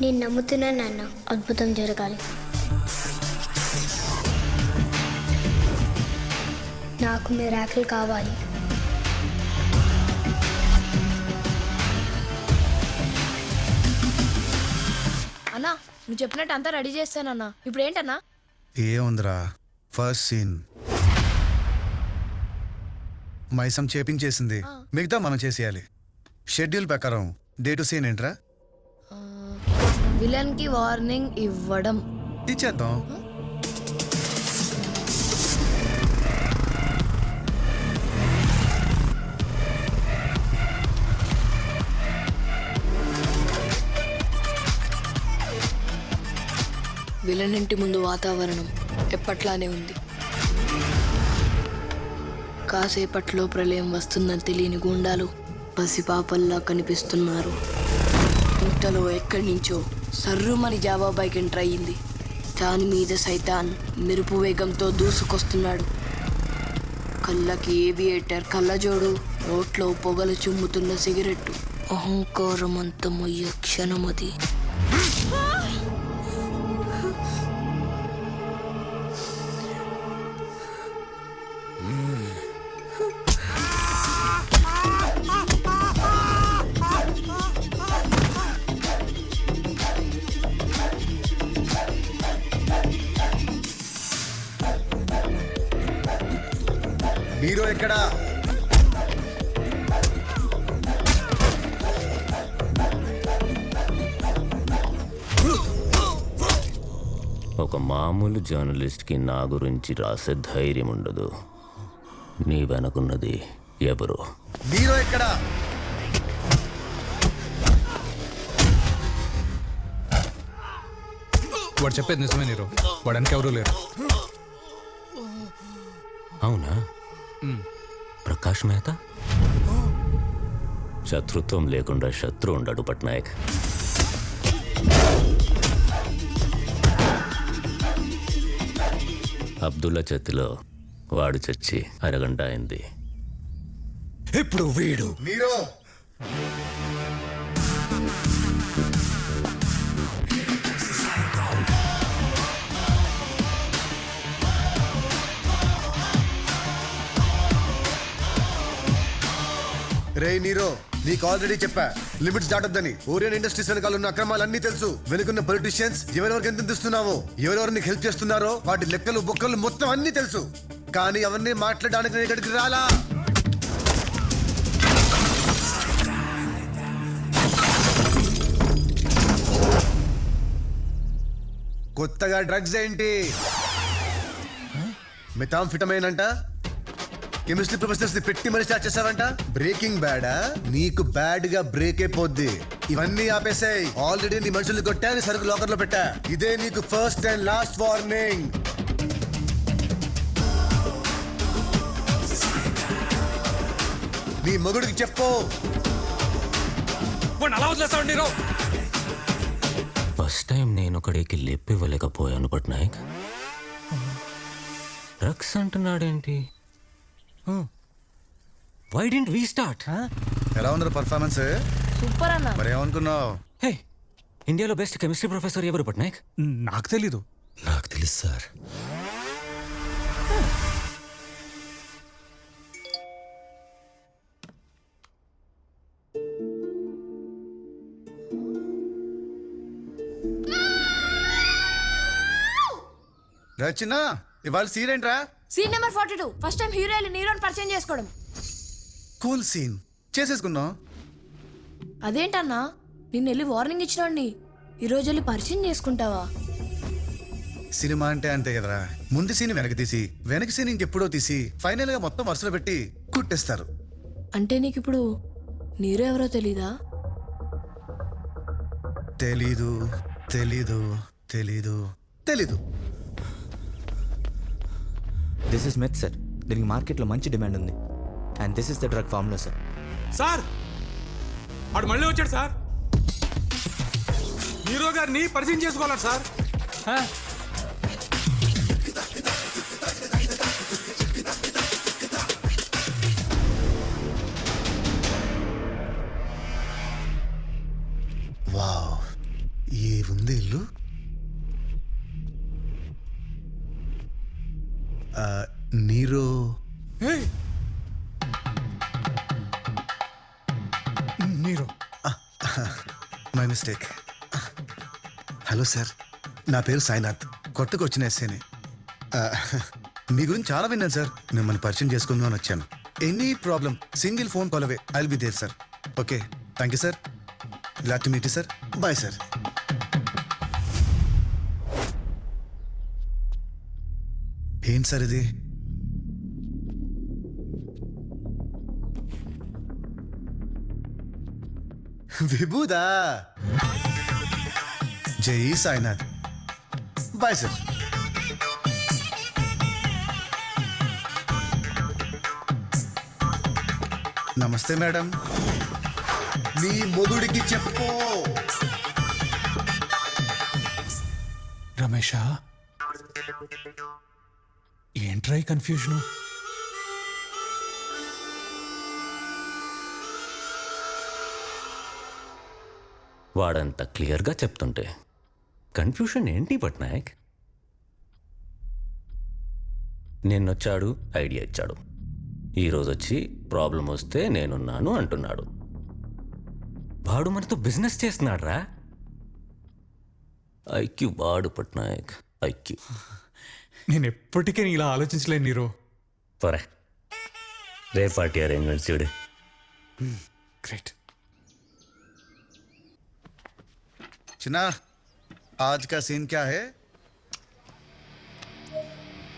నేను నమ్ముతున్నాను నాన్న. అద్భుతం జరగాలి. నాకు మిరాకిల్ కావాలి. అన్నా నువ్వు చెప్పినట్టు అంతా రెడీ చేస్తానన్నా ఇప్పుడు ఏంటన్నా? ఏముందిరా? First scene. మైసం చేపించేసింది. మిగతా మనం చేసేయాలి. షెడ్యూల్ ప్రకారం డే టు సీన్ ఏంట్రా? విలన్కి వార్నింగ్ ఇవ్వడం. ఇచ్చేద్దాం విలన్ ఇంటి ముందు వాతావరణం ఎప్పట్లానే ఉంది. కాసేపట్లో ప్రళయం వస్తుందని తెలియని గుండాలు పసిపాపల్లా కనిపిస్తున్నారు. ఇంతలో ఎక్కడి నుంచో సర్రుమని జావా బైక్ ఎంటర్ అయ్యింది దాని మీద సైతాన్ మెరుపు వేగంతో దూసుకొస్తున్నాడు. కళ్ళకి ఏవియేటర్ కళ్ళజోడు నోట్లో పొగలు చుమ్ముతున్న సిగరెట్టు. అహంకారమంతమయ్యే క్షణమది. ఒక మామూలు జర్నలిస్ట్కి నా గురించి రాసే ధైర్యం ఉండదు. నీ వెనకున్నది ఎవరు? మీరు ఎక్కడా వాడు చెప్పేది నిజమే నీరు. వాడు వెనక ఎవరూ లేరు. అవునా? ప్రకాష్ మేత? శత్రుత్వం లేకుండా శత్రు ఉండడు పట్నాయక్. అబ్దుల్లా చేతిలో వాడు చచ్చి అరగంట అయింది. ఇప్పుడు వీడు. మీరు. రే నీరో నీకు ఆల్రెడీ చెప్పా. లిమిట్స్ దాటొద్దని. ఓరియన్ ఇండస్ట్రీస్ వెనకాల ఉన్న అక్రమాలన్నీ తెలుసు. వెనుకున్న పొలిటీషియన్స్ ఎవరెవరికి ఎంత ఇస్తున్నావో ఎవరెవరు నీకు హెల్ప్ చేస్తున్నారో వాటి లెక్కలు బొక్కలు మొత్తం అన్ని తెలుసు. కానీ అవన్నీ మాట్లాడడానికి నేను ఇక్కడికి రాలా? కొత్తగా డ్రగ్స్ ఏంటి? మిథాంఫిటమైన్ అంట? కెమిస్ట్రీ ప్రొఫెసర్స్ని పెట్టి మరి స్టార్ట్ చేసావంట బ్రేకింగ్ బ్యాడా నీకు బ్యాడ్గా బ్రేక్ అయిపోద్ది. ఇవన్నీ ఆపేసాయి. ఆల్రెడీ నీ మనుషులు కొట్టా నీ సరుకు లోకర్లో పెట్టా. ఇదే నీకు ఫస్ట్ అండ్ లాస్ట్ వార్నింగ్ నీ మొగుడికి చెప్పు. అలా వదిలేస్తాడు నీరు ఫస్ట్ టైం నేను ఒకడికి లేపివ్వలేకపోయాను పట్నాయక్ డ్రగ్స్ అంటున్నాడేంటి? వై డింట్ వీ స్టార్ట్ ఎలా ఉంది పర్ఫార్మెన్స్ సూపర్ అన్న. మరి ఏమనుకున్నావు? హే ఇండియాలో బెస్ట్ కెమిస్ట్రీ ప్రొఫెసర్ ఎవరు పట్నాయక్? నాకు తెలీదు. నాకు తెలుసు సార్ రచన ఇవాళ సీన్ ఏంట్రా? Scene number forty two first time hero వెళ్ళి నీరోని పరిచయం చేసుకోవడం. కూల్ సీన్ చేసేసుకున్నాం అదేంటన్నా? నిన్న వెళ్ళి వార్నింగ్ ఇచ్చినండి ఈ రోజు వెళ్ళి పరిచయం చేసుకుంటావా? సినిమా అంటే అంతే కదరా. ముందు సీన్ వెనక తీసి వెనక సీన్ ఇంకెప్పుడో తీసి ఫైనల్గా మొత్తం వరుసలో పెట్టి కుట్టేస్తారు. అంటే నీకు ఇప్పుడు నీరు ఎవరో తెలీదా? తెలీదు తెలీదు తెలీదు తెలీదు. దిస్ ఇస్ మెత్ సార్ దీనికి మార్కెట్లో మంచి డిమాండ్ ఉంది. And this is the drug formula sir sir! వాడు మళ్ళీ వచ్చాడు సార్. హీరో గారిని పరిచయం చేసుకోవాలంట సార్? నీరు! నీరు. My mistake. హలో సార్ నా పేరు సాయినాథ్. కొత్తగా వచ్చిన ఎస్ఏని. ఆ, మీ గురించి చాలా విన్నాను సార్. మిమ్మల్ని పరిచయం చేసుకుందామని వచ్చాను. Any problem single phone call away. I'll be there sir okay thank you sir glad to meet sir bye sir ఏంటి సార్ ఇది? విభూదా! జై సాయినాథ్. Bye sir. నమస్తే మేడం. మీ మొగుడికి చెప్పు. రమేషా? ట్రై కన్ఫ్యూజన్ వాడంత క్లియర్గా చెప్తుంటే కన్ఫ్యూషన్ ఏంటి పట్నాయక్? నిన్నొచ్చాడు ఐడియా ఇచ్చాడు. ఈరోజు వచ్చి ప్రాబ్లం వస్తే నేనున్నాను అంటున్నాడు. వాడు మనతో బిజినెస్ చేస్తున్నాడు రా ఐక్యూ వాడు పట్నాయక్ ఐక్యూ. నేను ఎప్పటికీ ఇలా ఆలోచించలేను నీరు పరే రే పార్టీ అరేంజ్మెంట్స్ చూడు గ్రేట్ చిన్న आज का सीन क्या है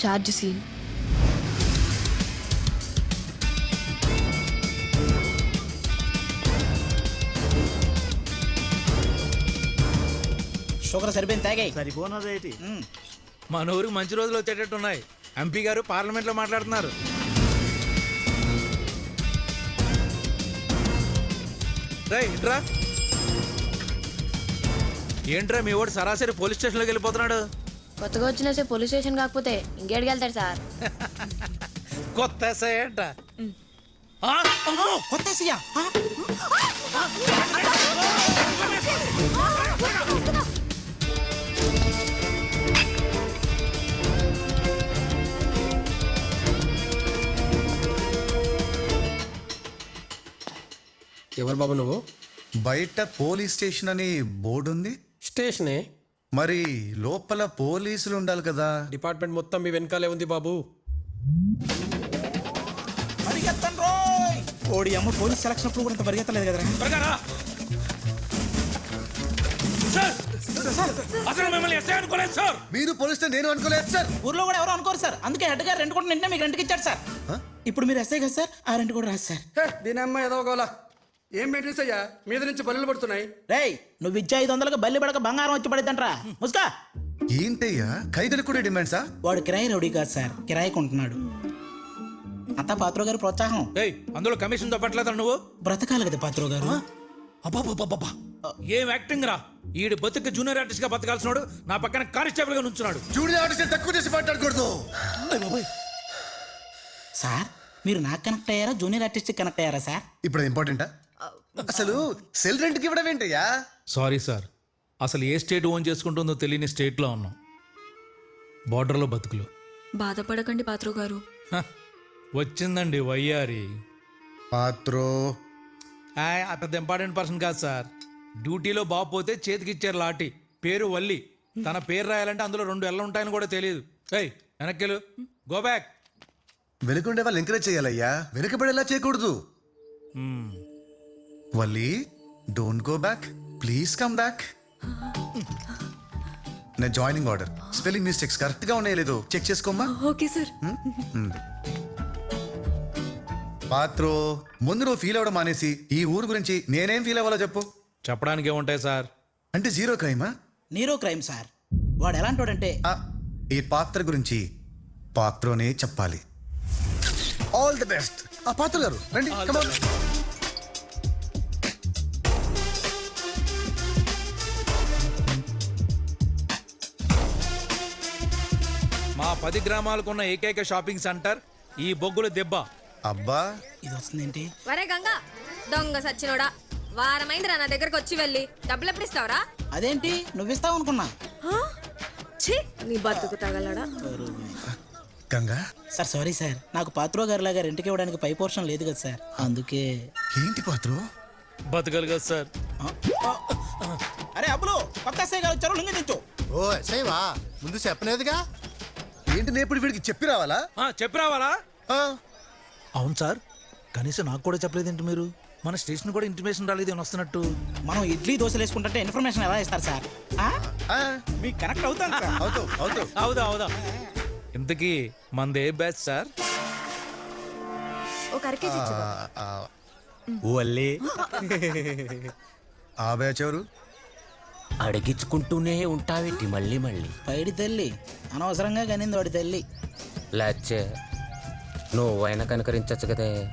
చార్జ్ సీన్ షుగర్ సరిపోయింది తాగాయి సరిపోనదేటి మన ఊరికి మంచి రోజులు వచ్చేటట్టు ఉన్నాయి. ఎంపీ గారు పార్లమెంట్లో మాట్లాడుతున్నారు. రే ఇంట్రా. ఏంట్రా మీ వాడు సరాసరి పోలీస్ స్టేషన్లోకి వెళ్ళిపోతున్నాడు? కొత్తగా వచ్చిన సే పోలీస్ స్టేషన్ కాకపోతే ఇంకేడికి వెళ్తాడు సార్. కొత్త ఎస్ఐ ఏంట ఆ, అమ్మో! కొత్త సీయా ఎవరు బాబు నువ్వు? బయట పోలీస్ స్టేషన్ అని బోర్డు ఉంది. స్టేషనే? మరి లోపల పోలీసులు ఉండాలి కదా. డిపార్ట్మెంట్ మొత్తం మీ వెనకాలే ఉంది బాబు. పరిగెత్తండి రోయ్! ఓడి అమ్మ పోలీస్ సెలక్షన్ అప్పుడు కూడా ఇంత పరిగెత్తలేదు కదరా. త్వరగా రా. సార్ అసలు మిమ్మల్ని ఎస్ఐ అనుకోలేదు సార్. మీరు పోలీస్ నేను అనుకోలేదు సార్. ఊర్లో కూడా ఎవరు అనుకోరు సార్. అందుకే హెడ్ గారు రెండు కూడా నిన్నే మీకు రెంట్కి ఇచ్చాడు సార్. ఇప్పుడు మీరు ఎస్ఐ కదా సార్. ఆ రెండు కూడా రాదు సార్. దీని అమ్మ ఏదో గోల ఏం మెయింటెన్స్ అయ్యా? మీద నుంచి బల్లులు పడుతున్నాయి. రేయ్ నువ్వు ఇచ్చే ఐదు వందలకు బల్లి పడక బంగారం వచ్చి పడిద్దంట్రా. ముస్కా. ఏంటయ్యా? ఖైదీలు కూడా డిమాండ్సా వాడు కిరాయి రౌడీ కాదు సార్ కిరాయి కొంటున్నాడు. అంతా పాత్రో గారి ప్రోత్సాహం. ఏయ్ అందులో కమిషన్ తప్పట్లేదా నువ్వు? బ్రతకాలి కదా పాత్రో గారు. అబ్బాబాబాబా ఏం యాక్టింగ్ రా? ఈడు బతుకు జూనియర్ ఆర్టిస్ట్గా బతకాల్సినాడు నా పక్కన కానిస్టేబుల్గా నుంచున్నాడు. జూనియర్ ఆర్టిస్ట్ తక్కువ చేసి మాట్లాడకూడదు. సార్ మీరు నాకు కనెక్ట్ అయ్యారా? జూనియర్ ఆర్టిస్ట్ కనెక్ట్ అయ్యారా సార్? ఇప్పుడు ఇంపార్టెంటా అసలు సెల్ రెంట్కి ఇవ్వడం ఏంటయ్యా? Sorry sir. అసలు ఏ స్టేట్ ఓన్ చేసుకుంటుందో తెలియని స్టేట్లో ఉన్నాం. బార్డర్లో బతుకులు. బాధపడకండి పాత్రో గారు. హ, వచ్చిందండి వయ్యారి. పాత్రో. ఆయ్, ఆ పెద్ద ఇంపార్టెంట్ పర్సన్ కాదు సార్. డ్యూటీలో బాబు పోతే చేతికి ఇచ్చారు లాటి పేరు వల్లి. తన పేరు రాయాలంటే అందులో రెండు ఎల్ల ఉంటాయని కూడా తెలియదు. ఏయ్ వెనక్కిలు గో బ్యాక్. వెనుకుండే వాళ్ళు ఎంకరేజ్ చేయాలయ్యా. వెనుకబడేలా చేయకూడదు. Valli don't go back please come back నా జాయినింగ్ ఆర్డర్. స్పెల్లింగ్ మిస్టేక్స్ కరెక్ట్గా ఉన్నాయో లేదో చెక్ చేసుకోమ్మా. Okay sir. పాత్రో ముందు నువ్వు ఫీల్ అవ్వడం మానేసి ఈ ఊరు గురించి నేనేం ఫీల్ అవ్వాలో చెప్పు. చెప్పడానికి ఏముంటాయి సార్. అంటే జీరో క్రైమా? నీరో క్రైమ్ సార్ వాడు ఎలాంటి వాడంటే ఆ, ఈ పాత్ర గురించి పాత్రోనే చెప్పాలి. ఆల్ ది బెస్ట్ ఆ పాత్ర గారు రండి come on. పది గ్రామాలకున్న ఏకైక షాపింగ్ సెంటర్ ఈ బొగ్గుల దెబ్బ. అబ్బా! ఇది వస్తుందేంటి? వరే గంగా దొంగ సచ్చినోడా. వారమైందిరా నా దగ్గరకు వచ్చి వెళ్ళి. డబ్బులు ఎప్పుడు ఇస్తావరా? అదేంటి? నువ్విస్తావు అనుకున్నా. ఛీ నీ బతుకు తగలడా? గంగా? Sir sorry sir. నాకు పాత్రో గారి లాగా రెంట్కి ఇవ్వడానికి పై పోర్షన్ లేదు కదా సార్. అందుకే ఏంటి పాత్ర? బతకాలి కదా సార్. అరే అబ్బులు ఎస్ఐ గారు వచ్చారు లింగి దించు. ఓ ఎస్ఐవా ముందు చెప్పలేదుగా? ఏంటి నేను ఇప్పుడు వీడికి చెప్పి రావాలా? ఆ, చెప్పి రావాలా? ఆ, అవును సార్. కనీసం నాకు కూడా చెప్పలేదేంటి మీరు? మన స్టేషన్ కూడా ఇంటిమేషన్ రాలేదు అని వస్తున్నట్టు? మనం ఇడ్లీ దోశలు వేసుకుంటుంటే ఇన్ఫర్మేషన్ ఎలా ఇస్తారు సార్? ఆ? ఆ, మీకు కనెక్ట్ అవుతాను సార్. అవుతావు అవుతావు అవుదా అవుదా. ఇంతకీ మనది ఏ బ్యాచ్ సార్? ఒక అరకేజీ ఆ బ్యాచ్ ఎవరు? అడిగించుకుంటూనే ఉంటావేటి మళ్ళీ మళ్ళీ? పైడి తల్లి. అనవసరంగా కనింది వాడి తల్లి. లేచే నువ్వైనా కనుకరించచ్చు కదే.